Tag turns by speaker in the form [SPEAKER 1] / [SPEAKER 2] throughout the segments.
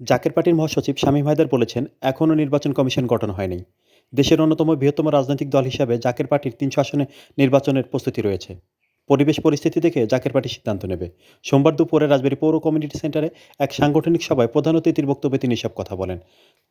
[SPEAKER 1] জাকের পার্টির মহাসচিব শামীম হায়দার বলেছেন, এখনও নির্বাচন কমিশন গঠন হয়নি। দেশের অন্যতম বৃহত্তম রাজনৈতিক দল হিসাবে জাকের পার্টির তিনশো আসনে নির্বাচনের প্রস্তুতি রয়েছে। পরিবেশ পরিস্থিতি দেখে জাকের পার্টি সিদ্ধান্ত নেবে। সোমবার দুপুরে রাজবাড়ী পৌর কমিউনিটি সেন্টারে এক সাংগঠনিক সভায় প্রধান অতিথির বক্তব্যে তিনি সব কথা বলেন।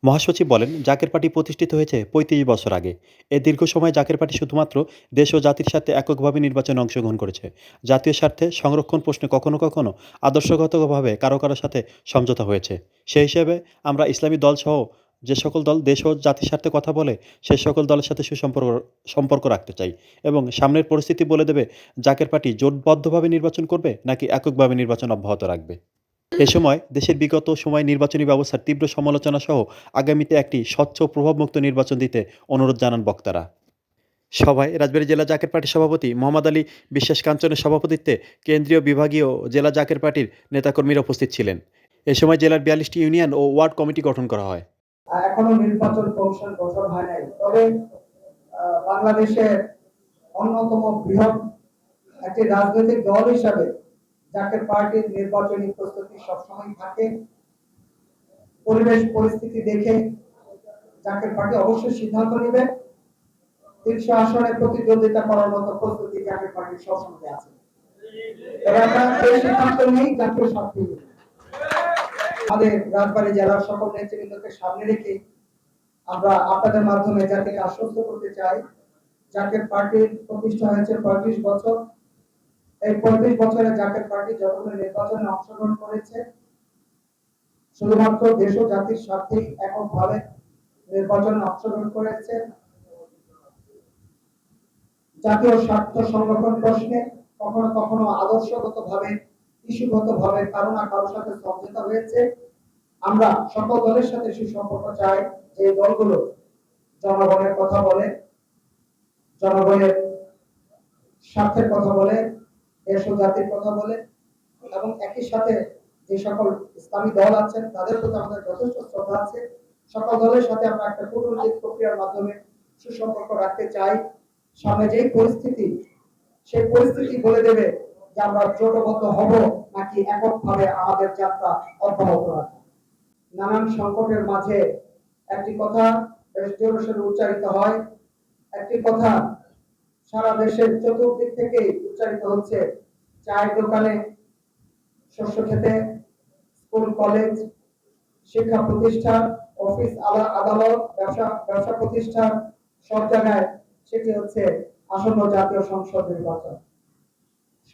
[SPEAKER 1] মহাসচিব বলেন, জাকের পার্টি প্রতিষ্ঠিত হয়েছে পঁয়ত্রিশ বছর আগে। এ দীর্ঘ সময় জাকের পার্টি শুধুমাত্র দেশ ও জাতির স্বার্থে এককভাবে নির্বাচনে অংশগ্রহণ করেছে। জাতীয় স্বার্থে সংরক্ষণ প্রশ্নে কখনো কখনো আদর্শগতভাবে কারও কারও সাথে সমঝোতা হয়েছে। সেই হিসেবে আমরা ইসলামী দলসহ যে সকল দল দেশ ও জাতির স্বার্থে কথা বলে, সে সকল দলের সাথে সুসম্পর্ক, সম্পর্ক রাখতে চাই। এবং সামনের পরিস্থিতি বলে দেবে, জাকের পার্টি জোটবদ্ধভাবে নির্বাচন করবে, নাকি এককভাবে নির্বাচন অব্যাহত রাখবে? এ সময় দেশের বিগত সময় নির্বাচনী ব্যবস্থার তীব্র সমালোচনা সহ আগামীতে একটি স্বচ্ছ প্রভাবমুক্ত নির্বাচন দিতে অনুরোধ জানান বক্তারা। সভায় রাজবাড়ী জেলা জাকের পার্টির সভাপতি মোহাম্মদ আলী বিশ্বাস কাঞ্চনের সভাপতিত্বে কেন্দ্রীয় বিভাগীয় জেলা জাকের পার্টির নেতাকর্মীরা উপস্থিত ছিলেন। এ সময় জেলার বিয়াল্লিশটি ইউনিয়ন ও ওয়ার্ড কমিটি গঠন করা হয়।
[SPEAKER 2] এখনও নির্বাচন কমিশন গঠন হয় নাই তবে বাংলাদেশের অন্যতম বৃহৎ একটি রাজনৈতিক দল হিসাবে জাকের পার্টির নির্বাচনী প্রস্তুতি সবসময় থাকে, পরিবেশ পরিস্থিতি দেখে জাকের পার্টি অবশ্যই সিদ্ধান্ত নেবে, তিনশো আসনে প্রতিদ্বন্দ্বিতা করার মতো প্রস্তুতি জাকের পার্টির সবসময় আছে তবে আমরা এই সিদ্ধান্ত নেই জাতীয় নেই। আমাদের রাজবাড়ী জেলার সকল নেতৃবৃন্দকে সামনে রেখে আমরা আপনাদের মাধ্যমে জাতিকে আশ্বস্ত করতে চাই পার্টির প্রতিষ্ঠা হয়েছে পঁয়ত্রিশ বছর, এই পঁয়ত্রিশ বছরে পার্টি নির্বাচনে অংশগ্রহণ করেছে, শুধুমাত্র দেশ ও জাতির স্বার্থেই এককভাবে নির্বাচনে অংশগ্রহণ করেছে। জাতীয় স্বার্থ সংরক্ষণ প্রশ্নে কখনো কখনো আদর্শগত ভাবে কারও কারোর সাথে সমঝোতা হয়েছে। আমরা সকল দলের সাথে সুসম্পর্ক চাই। যে দলগুলো জনগণের কথা বলে, জনগণের স্বার্থের কথা বলে, দেশ ও জাতির কথা বলে, এবং একই সাথে যে সকল ইসলামী দল আছেন, তাদের প্রতি আমাদের যথেষ্ট শ্রদ্ধা আছে। সকল দলের সাথে আমরা একটা কূটনৈতিক প্রক্রিয়ার মাধ্যমে সুসম্পর্ক রাখতে চাই। সামনে যেই পরিস্থিতি, সেই পরিস্থিতি বলে দেবে যে আমরা জোটবদ্ধ হব নাকি এককভাবে আমাদের যাত্রা অব্যাহত রাখব? নানান সংকটের মাঝে একটি কথা বেশ জোরে সোরে উচ্চারিত হয়, একটি কথা সারা দেশের চতুর্দিক থেকে উচ্চারিত হচ্ছে। চায়ের দোকানে শস্য খেতে, স্কুল, কলেজ, শিক্ষা প্রতিষ্ঠান, অফিস, আলা- আদালত, ব্যবসা ব্যবসা প্রতিষ্ঠান সব জায়গায় সেটি হচ্ছে আসন্ন জাতীয় সংসদ নির্বাচন।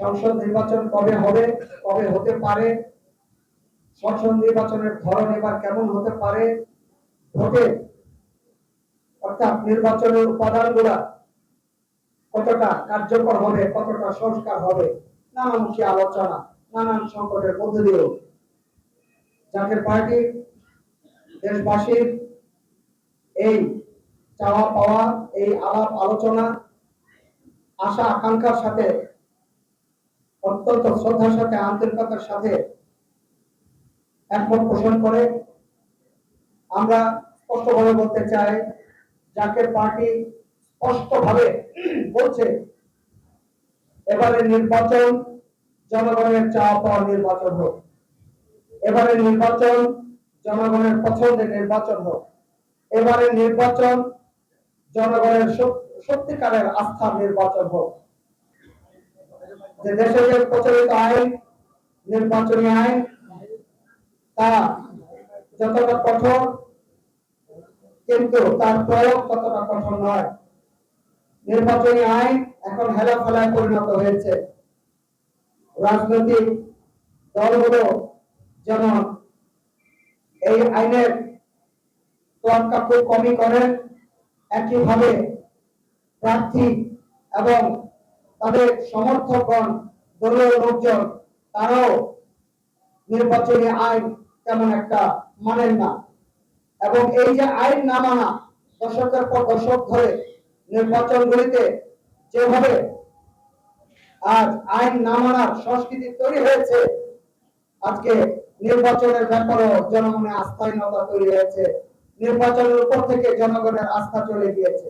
[SPEAKER 2] সংসদ নির্বাচন কবে হবে, কবে হতে পারে, সংসদ নির্বাচনের ধরন এবার কেমন হতে পারে, ভোটে অর্থাৎ নির্বাচনের উপাদানগুলা কতটা কার্যকর হবে, কতটা সংস্কার হবে নানামুখী আলোচনা, নানান সংকটের মধ্য দিয়েও। জাতীয় পার্টি, দেশবাসীর এই চাওয়া পাওয়া এই আলাপ আলোচনা আশা আকাঙ্ক্ষার সাথে অত্যন্ত শ্রদ্ধার সাথে, আন্তরিকতার সাথে একমত পোষণ করে। আমরা স্পষ্টভাবে বলতে চাই জাকের পার্টি স্পষ্টভাবে বলছে, এবারে নির্বাচন, জনগণের চাওয়া পাওয়া নির্বাচন হোক। এবারে নির্বাচন, জনগণের পছন্দের নির্বাচন হোক। এবারে নির্বাচন, জনগণের সত্যিকারের আস্থার নির্বাচন হোক। যে দেশে যে প্রচলিত আইন, নির্বাচনী আইন, তা যতটা কঠোর, কিন্তু তার প্রয়োগ ততটা কঠোর নয়। নির্বাচনী আইন এখন হেলা ফেলায় পরিণত হয়েছে। রাজনৈতিক দলগুলো যেমন এই আইনের তোয়াক্কা খুব কমই করেন একইভাবে প্রার্থী এবং তাদের সমর্থকগণ, দলীয় লোকজন, তারাও নির্বাচনী আইন তেমন একটা মানেন না। এবং এই যে আইন না মানা, দশকের পর দশক ধরে নির্বাচনগুলিতে যেভাবে আজ আইন না মানার সংস্কৃতি তৈরি হয়েছে, আজকে নির্বাচনের ব্যাপারেও জনগণের আস্থাহীনতা তৈরি হয়েছে। নির্বাচনের উপর থেকে জনগণের আস্থা চলে গিয়েছে।